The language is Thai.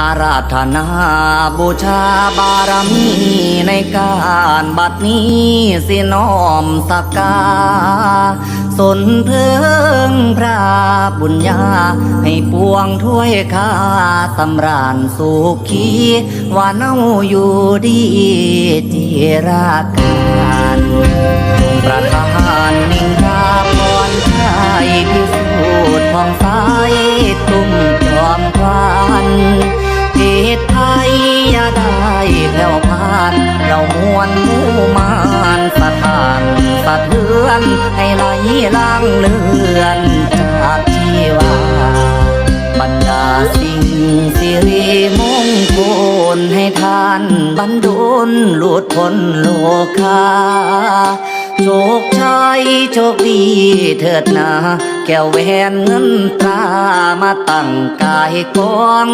อาราธนาบูชาบารมีในการบัดนี้สิน้อมสักกา สนเพิงพระบุญญา ให้ปวงถ้วยข้าสำราญสุขีว่าเน่าอยู่ดีจีราการประทานนิงราพรชัยพิสูจน์ทองใสะเทือนให้ไหลล่างเลือนจากชีวาบรรดาสิ่งสิริมงคลให้ท่านบรรดุลหลุดพ้นโลกาโชคชัยโชคดีเถิดนา แก้วแหวนเงินตรามาตั้งกายกอง